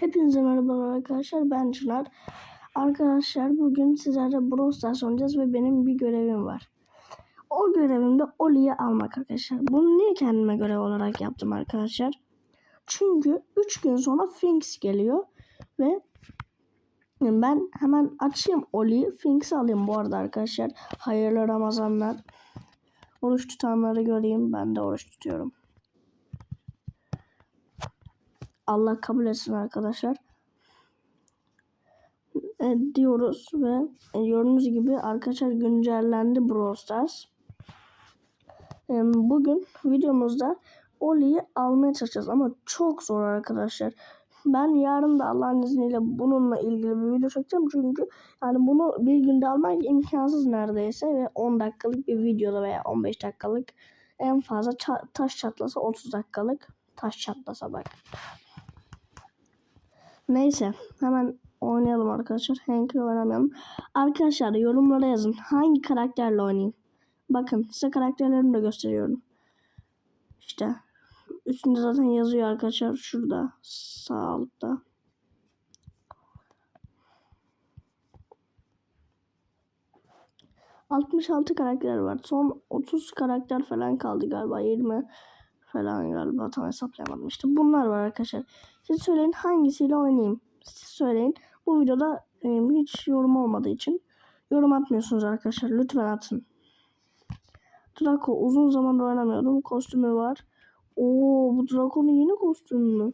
Hepinize merhabalar arkadaşlar. Ben Çınar. Arkadaşlar bugün sizlerle Brawl Stars oynayacağız ve benim bir görevim var. O görevim de Oli'yi almak arkadaşlar. Bunu niye kendime görev olarak yaptım arkadaşlar? Çünkü 3 gün sonra Finks geliyor ve ben hemen açayım Oli'yi. Finks'i alayım bu arada arkadaşlar. Hayırlı Ramazanlar. Oruç tutanları göreyim. Ben de oruç tutuyorum. Allah kabul etsin arkadaşlar. E, diyoruz ve e, gördüğünüz gibi arkadaşlar güncellendi Brawl Stars. E, bugün videomuzda Oli'yi almaya çalışacağız ama çok zor arkadaşlar. Ben yarın da Allah'ın izniyle bununla ilgili bir video çekeceğim çünkü yani bunu bir günde almak imkansız neredeyse ve 10 dakikalık bir videoda veya 15 dakikalık en fazla ça- taş çatlasa 30 dakikalık taş çatlasa bak. Neyse hemen oynayalım arkadaşlar. Hank'le oynamayalım. Arkadaşlar yorumlara yazın. Hangi karakterle oynayayım? Bakın size karakterlerimi de gösteriyorum. İşte üstünde zaten yazıyor arkadaşlar. Şurada sağ altta. ...66 karakter var. Son 30 karakter falan kaldı galiba. 20 falan galiba. Tam hesaplayamadım. İşte bunlar var arkadaşlar. Siz söyleyin hangisiyle oynayayım? Siz söyleyin. Bu videoda e, hiç yorum olmadığı için yorum atmıyorsunuz arkadaşlar. Lütfen atın. Draco uzun zamandır oynamıyordum. Kostümü var. Oo bu Draco'nun yeni kostümü mü?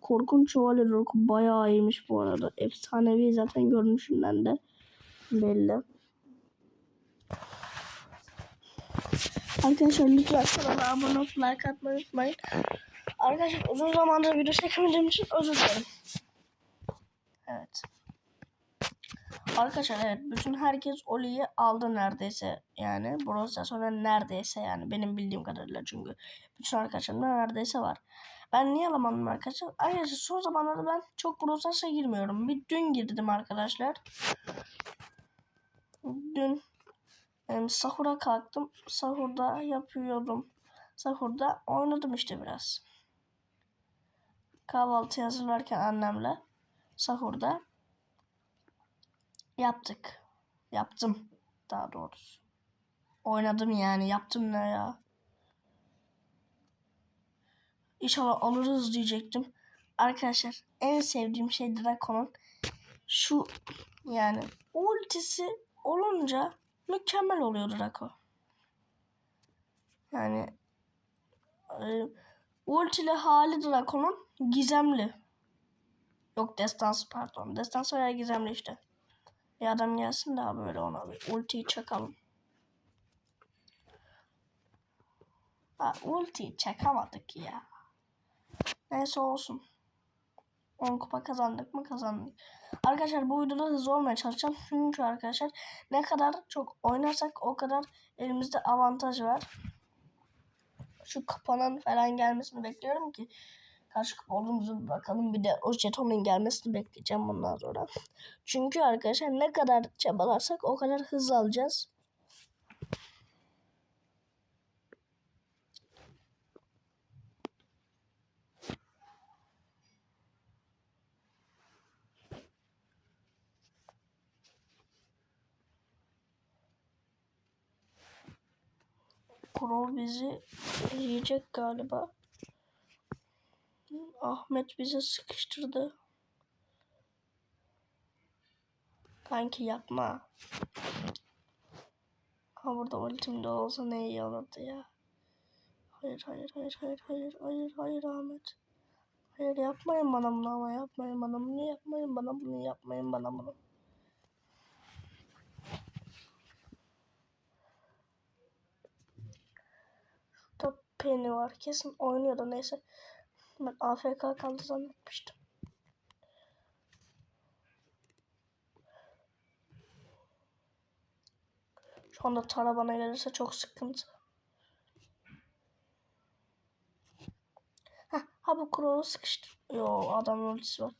Korkunç Şövalye Draco bayağı iyiymiş bu arada. Efsanevi zaten görünüşünden de belli. Arkadaşlar lütfen kanala abone olup like atmayı unutmayın. Arkadaşlar uzun zamandır video çekemediğim için özür dilerim. Evet. Arkadaşlar evet bütün herkes Oli'yi aldı neredeyse yani Brawl sonra neredeyse yani benim bildiğim kadarıyla çünkü bütün arkadaşlarımda neredeyse var. Ben niye alamadım arkadaşlar? Arkadaşlar son zamanlarda ben çok Brawl girmiyorum. Bir dün girdim arkadaşlar. Dün em, sahura kalktım. Sahurda yapıyordum. Sahurda oynadım işte biraz. Kahvaltı hazırlarken annemle sahurda yaptık. Yaptım daha doğrusu. Oynadım yani. Yaptım ne ya? İnşallah alırız diyecektim. Arkadaşlar en sevdiğim şey Draco'nun şu yani ultisi olunca mükemmel oluyor Draco. Yani e, ultili hali Draco'nun gizemli. Yok destansı pardon. Destansı veya gizemli işte. Bir adam gelsin daha böyle ona bir ultiyi çakalım. Ha, ultiyi çakamadık ya. Neyse olsun. 10 kupa kazandık mı kazandık. Arkadaşlar bu videoda hızlı olmaya çalışacağım. Çünkü arkadaşlar ne kadar çok oynarsak o kadar elimizde avantaj var. Şu kapanan falan gelmesini bekliyorum ki kaç kupa olduğumuzu bakalım. Bir de o jetonun gelmesini bekleyeceğim bundan sonra. Çünkü arkadaşlar ne kadar çabalarsak o kadar hız alacağız. Kuro bizi yiyecek galiba. Ahmet bizi sıkıştırdı. Kanki yapma. Ha burada ultim olsa ne iyi olurdu ya. Hayır hayır hayır hayır hayır hayır hayır Ahmet. Hayır yapmayın bana bunu ama yapmayın bana bunu yapmayın bana bunu yapmayın bana bunu. Penny var kesin oynuyor da neyse. Ben AFK kaldı zannetmiştim. Şu anda Tara bana gelirse çok sıkıntı. Heh, ha bu Crow'u sıkıştı. Yo adamın ultisi var.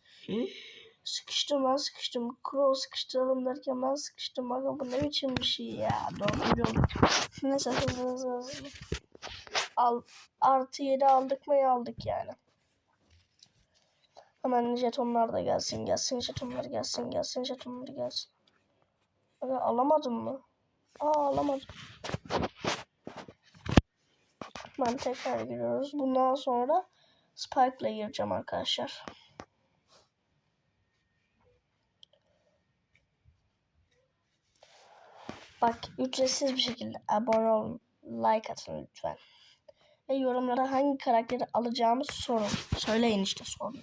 Sıkıştım ben sıkıştım. Crow sıkıştıralım derken ben sıkıştım. Aga bu ne biçim bir şey ya. Doğru biliyorum. Neyse hızlı hızlı hızlı. Al, artı 7 aldık mı aldık yani. Hemen jetonlar da gelsin gelsin jetonlar gelsin gelsin jetonlar gelsin. Aga alamadım mı? Aa alamadım. Ben tekrar giriyoruz. Bundan sonra Spike'la gireceğim arkadaşlar. Bak ücretsiz bir şekilde abone olun. Like atın lütfen. Ve yorumlara hangi karakteri alacağımı sorun. Söyleyin işte sorun.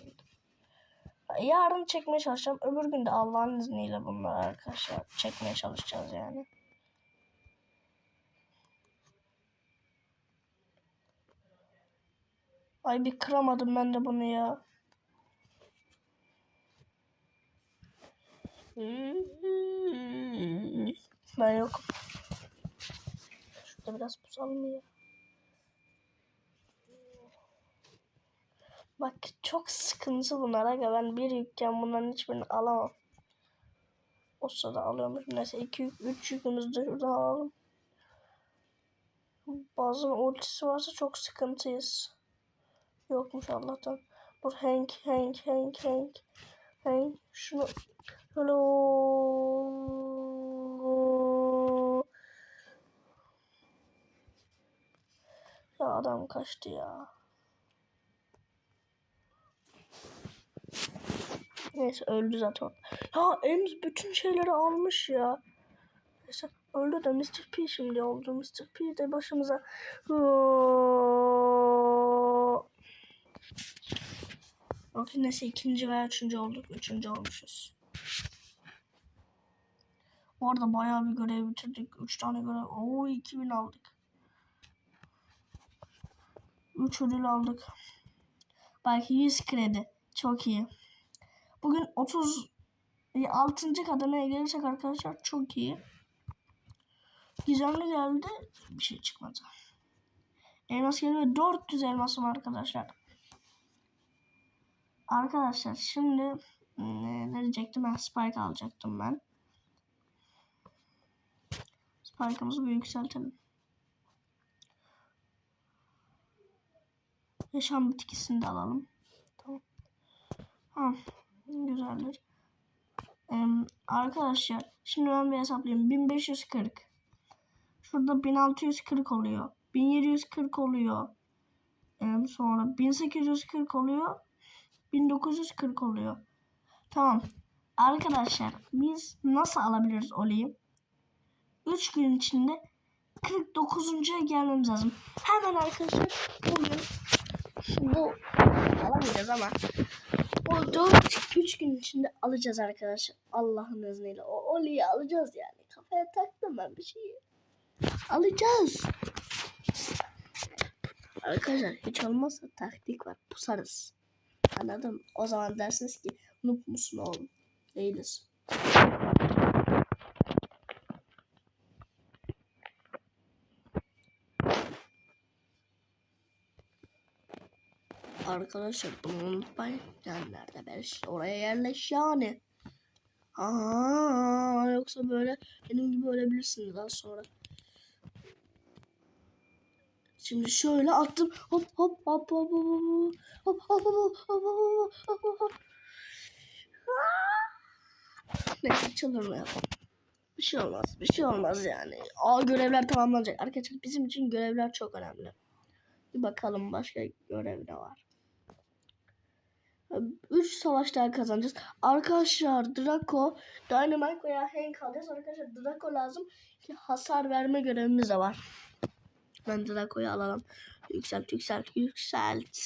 Yarın çekmeye çalışacağım. Öbür gün de Allah'ın izniyle bunları arkadaşlar çekmeye çalışacağız yani. Ay bir kıramadım ben de bunu ya. Ben yok. Şurada biraz pusalım ya. Bak çok sıkıntı bunlar aga ben bir yükken bunların hiçbirini alamam. O sırada alıyormuş. Neyse 2 yük 3 yükümüzü de şuradan alalım. Bazen ultisi varsa çok sıkıntıyız. Yokmuş Allah'tan. Dur Hank Hank Hank Hank. Hank şunu Hello. Adam kaçtı ya. Neyse öldü zaten. Ya Ems bütün şeyleri almış ya. Neyse öldü de Mr. P şimdi oldu. Mr. P de başımıza. Okey neyse ikinci veya üçüncü olduk. Üçüncü olmuşuz. Bu arada bayağı bir görev bitirdik. Üç tane görev. Oo 2000 aldık. Üç ödül aldık. Belki 100 kredi. Çok iyi. Bugün 30 6. kademeye gelirsek arkadaşlar çok iyi. Gizemli geldi. Bir şey çıkmadı. Elmas geldi 400 elmasım arkadaşlar. Arkadaşlar şimdi ne, ne diyecektim ben spike alacaktım ben. Spike'ımızı bir yükseltelim. Yaşam bitkisini de alalım. Tamam. Ha, güzeldir. Ee, arkadaşlar şimdi ben bir hesaplayayım. 1540. Şurada 1640 oluyor. 1740 oluyor. Ee, sonra 1840 oluyor. 1940 oluyor. Tamam. Arkadaşlar biz nasıl alabiliriz Oli'yi? 3 gün içinde 49. gelmemiz lazım. Hemen arkadaşlar bugün bu alamayacağız ama o 4 3 gün içinde alacağız arkadaşlar. Allah'ın izniyle. O Oli'yi alacağız yani. Kafaya taktım ben bir şeyi. Alacağız. Arkadaşlar hiç olmazsa taktik var. Pusarız. Anladım. O zaman dersiniz ki noob musun oğlum? Değiliz. Arkadaşlar bunu unutmayın. Yani nerede belki oraya yerleş yani. Aa, yoksa böyle benim gibi ölebilirsiniz daha sonra. Şimdi şöyle attım. Hop hop hop hop hop hop hop hop hop hop hop hop hop hop. Neyse çıldırmayalım. Bir şey olmaz. Bir şey olmaz yani. Aa görevler tamamlanacak. Arkadaşlar bizim için görevler çok önemli. Bir bakalım başka görev ne var. 3 savaş daha kazanacağız. Arkadaşlar Draco, Dynamite veya Hank alacağız. Arkadaşlar Draco lazım ki hasar verme görevimiz de var. Ben Draco'yu alalım. Yükselt, yükselt, yükselt.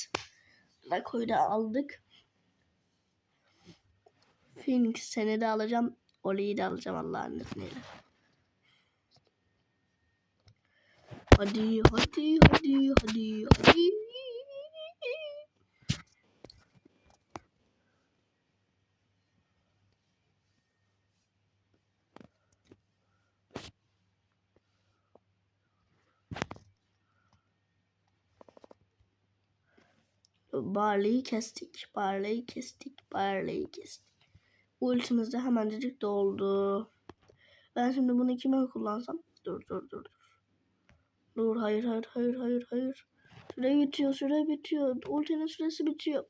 Draco'yu da aldık. Phoenix seni de alacağım. Oli'yi de alacağım Allah'ın izniyle. Hadi, hadi, hadi, hadi, hadi. Barley'i kestik. Barley'i kestik. Barley'i kestik. Ultimiz de hemencecik doldu. Ben şimdi bunu kime kullansam? Dur dur dur dur. Dur hayır hayır hayır hayır hayır. Süre bitiyor süre bitiyor. Ultinin süresi bitiyor.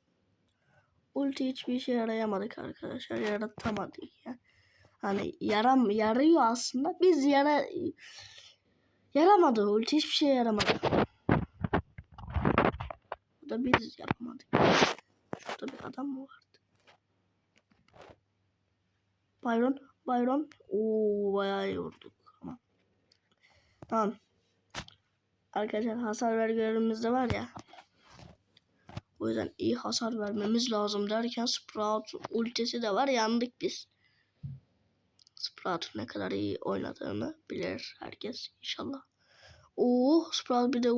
ulti hiçbir işe yarayamadık arkadaşlar. Yaratamadık ya. Hani yaram yarıyor aslında. Biz yara yaramadı ulti hiçbir şey yaramadı. Da biz yapamadık. Şurada bir adam mı vardı? Byron, Byron. Oo bayağı iyi vurduk ama. Tamam. Arkadaşlar hasar ver görevimiz de var ya. O yüzden iyi hasar vermemiz lazım derken Sprout ultisi de var yandık biz. Sprout'un ne kadar iyi oynadığını bilir herkes inşallah. Oo Sprout bir de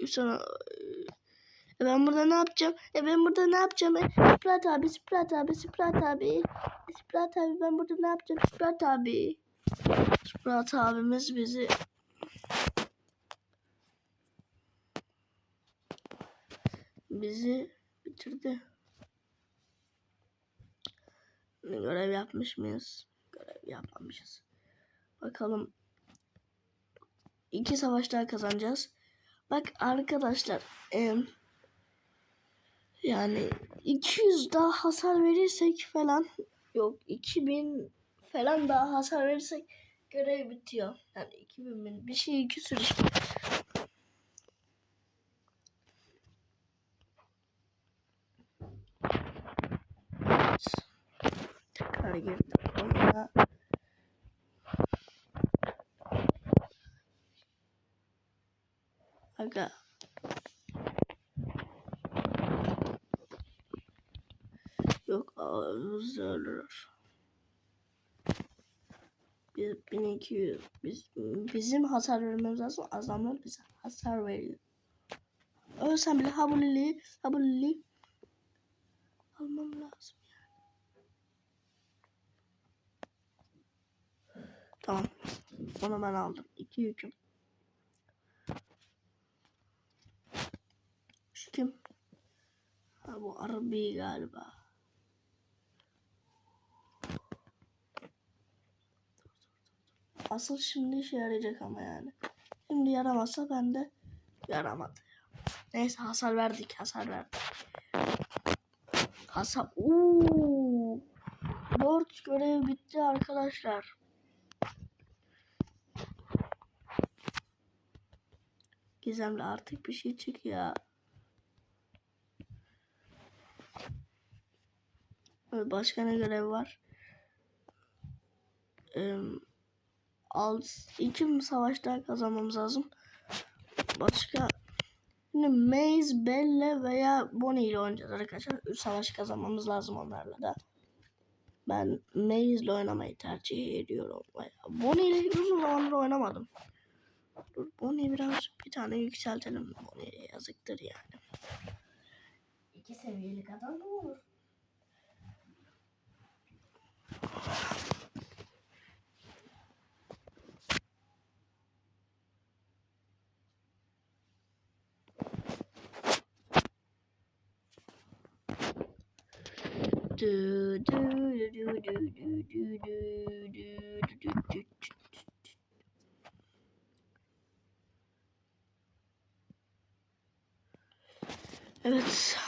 üstüne e ben burada ne yapacağım? E ben burada ne yapacağım? E, Sprat abi, Sprat abi, Sprat abi. E, Sprat abi ben burada ne yapacağım? Sprat abi. Sprat abimiz bizi bizi bitirdi. Görev yapmış mıyız? Görev yapmamışız. Bakalım. İki savaş daha kazanacağız. Bak arkadaşlar. em, yani 200 daha hasar verirsek falan yok 2000 falan daha hasar verirsek görev bitiyor. Yani 2000 bin- bir şey iki sürü işte. Tekrar girdik oyuna. Aga. Yok ağzı ölür. Biz 1200 biz, bizim hasar vermemiz lazım. Adamlar bize hasar veriyor. Ölsem bile habulili habulili almam lazım. Tamam. Onu ben aldım. İki yüküm. Şu kim? Ha, bu Arabi galiba. Asıl şimdi işe yarayacak ama yani. Şimdi yaramazsa ben de yaramadı. Neyse hasar verdik hasar verdik. Hasar. Uuu. Dört görev bitti arkadaşlar. Gizemli artık bir şey çık ya. Başka ne görev var? Ee, alt, iki savaş daha kazanmamız lazım. Başka Şimdi Maze, Belle veya Bonnie ile oynayacağız arkadaşlar. Üç savaş kazanmamız lazım onlarla da. Ben Maze ile oynamayı tercih ediyorum. Bonnie ile uzun zamandır oynamadım. Dur Bonnie'yi biraz bir tane yükseltelim. Bonnie'ye yazıktır yani. İki seviyelik adam mı olur? Evet.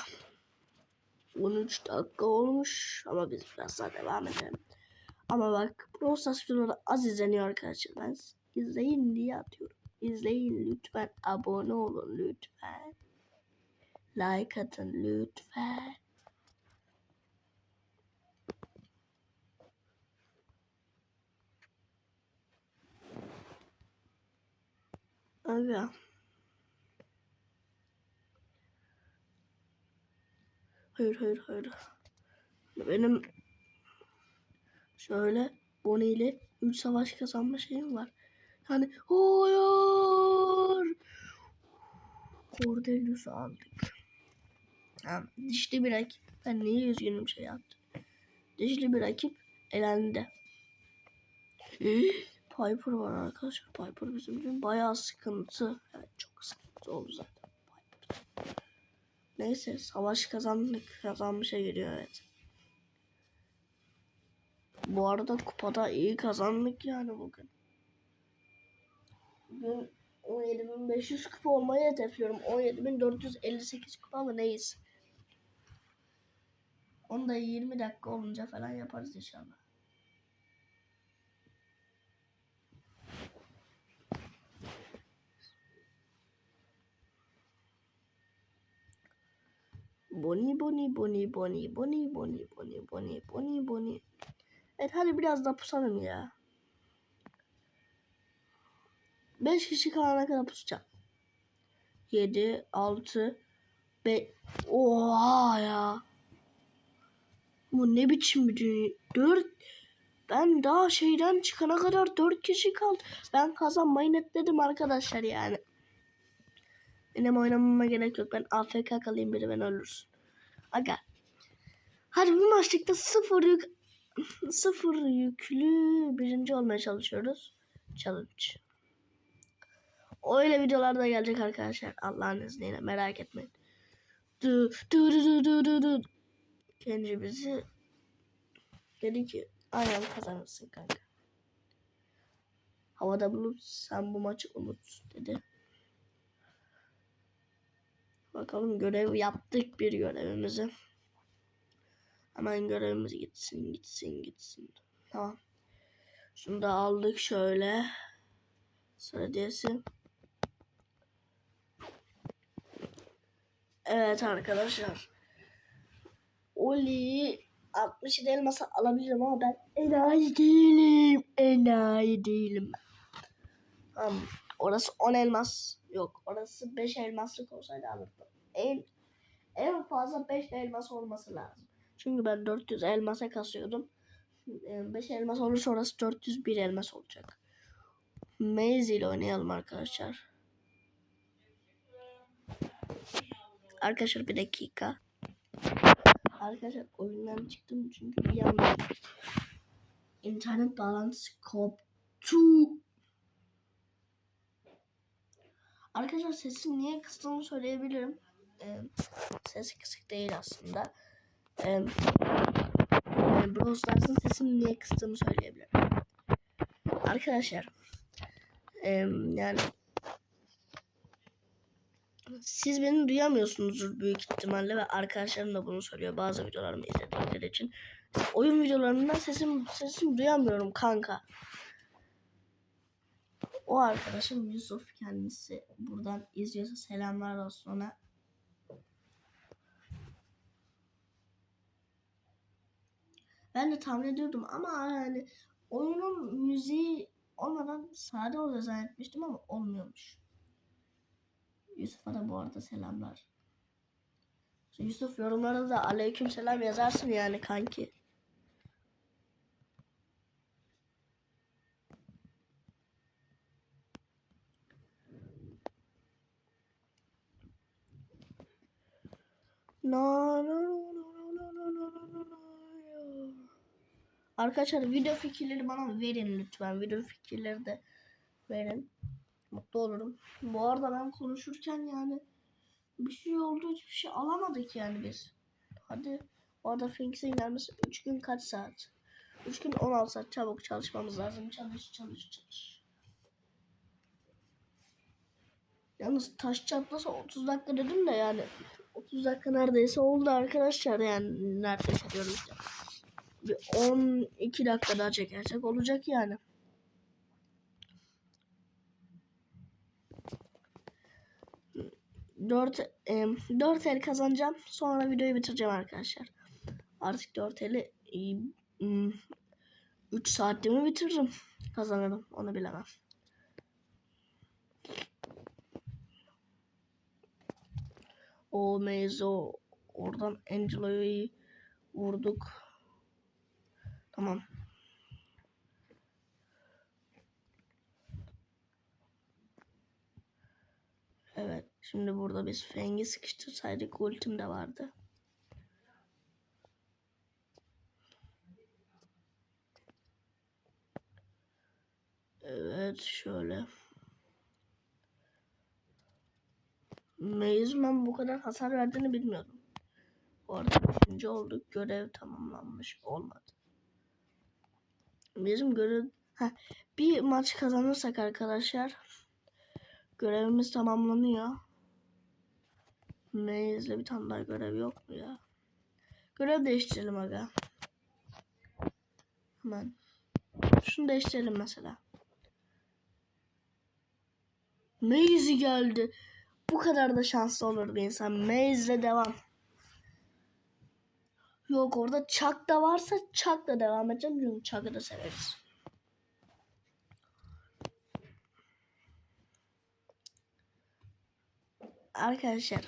13 dakika olmuş ama biz biraz daha devam edelim. Ama bak Brawl Stars videoları az izleniyor arkadaşlar. Ben izleyin diye atıyorum. İzleyin lütfen. Abone olun lütfen. Like atın lütfen. Aga. Hayır hayır hayır. Benim şöyle Bonnie ile 3 savaş kazanma şeyim var. Yani hayır. Cordelius'u aldık. Ha, dişli bir rakip. Ben niye üzgünüm şey yaptım. Dişli bir rakip elendi. Piper var arkadaşlar. Piper bizim için bayağı sıkıntı. Yani çok sıkıntı oldu zaten. Piper. Neyse savaş kazandık. Kazanmışa geliyor evet. Bu arada kupada iyi kazandık yani bugün. Bugün 17.500 kupa olmayı hedefliyorum. 17.458 kupa mı neyiz? Onu da 20 dakika olunca falan yaparız inşallah. Boni boni boni boni boni boni boni boni boni boni. Evet hadi biraz da pusalım ya. 5 kişi kalana kadar pusacağım. 7, 6, 5. Oha ya. Bu ne biçim bir dünya. 4. Ben daha şeyden çıkana kadar 4 kişi kaldı. Ben kazanmayı netledim arkadaşlar yani. Benim oynamama gerek yok. Ben AFK kalayım biri ben ölürsün. Aga. Hadi bu maçlıkta sıfır yük sıfır yüklü birinci olmaya çalışıyoruz. Challenge. Öyle videolar da gelecek arkadaşlar. Allah'ın izniyle merak etmeyin. Du du du du du du. Kendi bizi dedi ki aynen kazanırsın kanka. Havada bulut sen bu maçı unut dedi. Bakalım görev yaptık bir görevimizi. Hemen görevimiz gitsin gitsin gitsin. Tamam. Şunu da aldık şöyle. Sıra diyesi. Evet arkadaşlar. Oli 67 elması alabilirim ama ben enayi değilim. Enayi değilim. Tamam. Orası 10 elmas. Yok orası 5 elmaslık olsaydı alırdım. En, en fazla 5 elmas olması lazım. Çünkü ben 400 elmasa kasıyordum. 5 elmas olursa orası 401 elmas olacak. Maze ile oynayalım arkadaşlar. Arkadaşlar bir dakika. Arkadaşlar oyundan çıktım çünkü bir anda internet bağlantısı koptu. Arkadaşlar sesim niye kıstığımı söyleyebilirim. Ee, sesi kısık değil aslında. Ee, yani Brawl Stars'ın sesini niye kıstığımı söyleyebilirim. Arkadaşlar ee, yani siz beni duyamıyorsunuzdur büyük ihtimalle ve arkadaşlarım da bunu söylüyor bazı videolarımı izledikleri için. Oyun videolarından sesim sesim duyamıyorum kanka. O arkadaşım Yusuf kendisi buradan izliyorsa selamlar olsun ona. Ben de tahmin ediyordum ama yani oyunun müziği olmadan sade oluyor zannetmiştim ama olmuyormuş. Yusuf'a da bu arada selamlar. Yusuf yorumlara da aleyküm selam yazarsın yani kanki. Arkadaşlar video fikirleri bana verin lütfen. Video fikirleri de verin. Mutlu olurum. Bu arada ben konuşurken yani bir şey oldu hiçbir şey alamadık yani biz. Hadi. Bu arada Finks'in gelmesi 3 gün kaç saat? 3 gün 16 saat çabuk çalışmamız lazım. Çalış çalış çalış. Yalnız taş çatlasa 30 dakika dedim de yani 30 dakika neredeyse oldu arkadaşlar yani neredeyse diyorum işte. Bir 12 dakika daha çekersek olacak yani. Dört, e, dört el kazanacağım. Sonra videoyu bitireceğim arkadaşlar. Artık dört eli e, 3 saatte mi bitiririm? Kazanırım. Onu bilemem. O Mezo. Oradan Angelo'yu vurduk. Tamam. Evet. Şimdi burada biz Feng'i sıkıştırsaydık ultim de vardı. Evet şöyle. Maze'man bu kadar hasar verdiğini bilmiyordum. Bu arada beşinci olduk. Görev tamamlanmış. Olmadı. Bizim görev... Heh, bir maç kazanırsak arkadaşlar görevimiz tamamlanıyor. Maze'le bir tane daha görev yok mu ya? Görev değiştirelim aga. Hemen. Şunu değiştirelim mesela. Maze geldi. Bu kadar da şanslı olur bir insan. Maze'le devam. Yok orada Chuck da varsa Chuck'la devam edeceğim. Çünkü Chuck'ı da severiz. Arkadaşlar.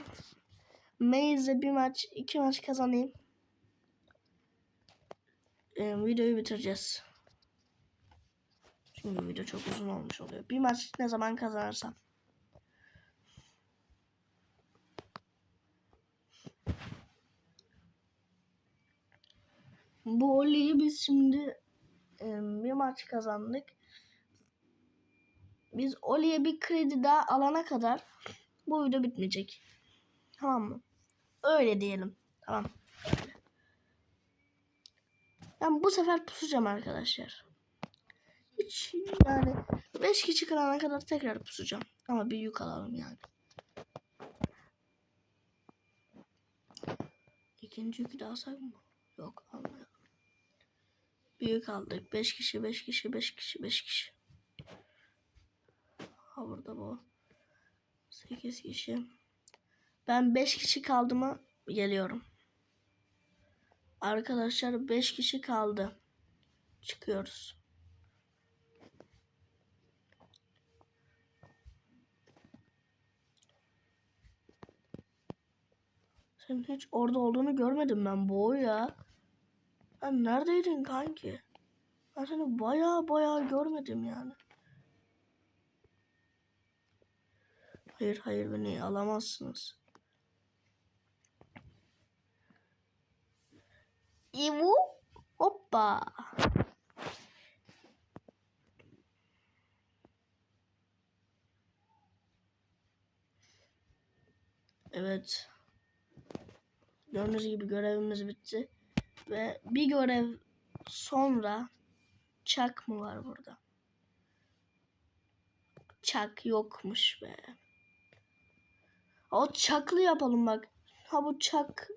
Maze'le bir maç, iki maç kazanayım. Ee, videoyu bitireceğiz. Çünkü video çok uzun olmuş oluyor. Bir maç ne zaman kazanırsam. Bu Oli'yi biz şimdi e, bir maç kazandık. Biz Oli'ye bir kredi daha alana kadar bu video bitmeyecek. Tamam mı? Öyle diyelim. Tamam. Ben bu sefer pusacağım arkadaşlar. Hiç yani 5 kişi kalana kadar tekrar pusacağım. Ama bir yük alalım yani. İkinci yükü de alsak mı? Yok almayalım. Büyük aldık. 5 kişi, 5 kişi, 5 kişi, 5 kişi. Ha burada bu. 8 kişi. Ben 5 kişi kaldı mı geliyorum. Arkadaşlar 5 kişi kaldı. Çıkıyoruz. Senin hiç orada olduğunu görmedim ben bu ya. Sen neredeydin kanki? Ben seni baya baya görmedim yani. Hayır hayır beni alamazsınız. İvu hoppa. Evet. Gördüğünüz gibi görevimiz bitti. Ve bir görev sonra çak mı var burada? Çak yokmuş be. O çaklı yapalım bak. Ha bu çak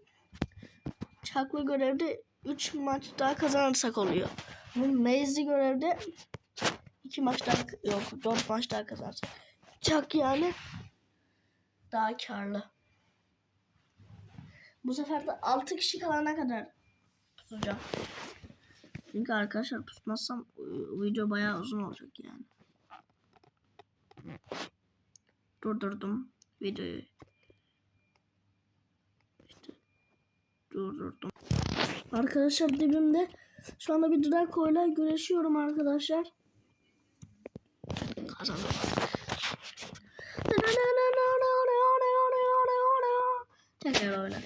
çaklı görevde 3 maç daha kazanırsak oluyor. Bu mezli görevde 2 maç daha yok 4 maç daha kazanırsak. Çak yani daha karlı. Bu sefer de 6 kişi kalana kadar pusacağım. Çünkü arkadaşlar pusmazsam ıı, video bayağı uzun olacak yani. Durdurdum videoyu. İşte durdurdum. Arkadaşlar dibimde şu anda bir Draco ile güreşiyorum arkadaşlar. Kazandım. Tekrar oyna.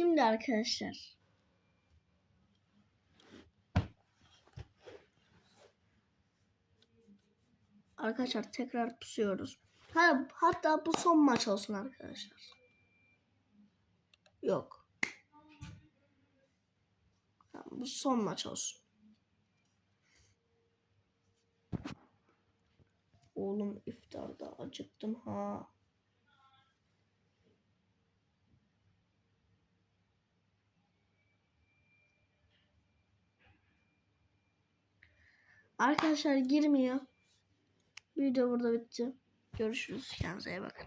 Şimdi arkadaşlar. Arkadaşlar tekrar pusuyoruz. Ha, hatta bu son maç olsun arkadaşlar. Yok. Bu son maç olsun. Oğlum iftarda acıktım ha. Arkadaşlar girmiyor. Video burada bitti. Görüşürüz. Kendinize iyi bakın.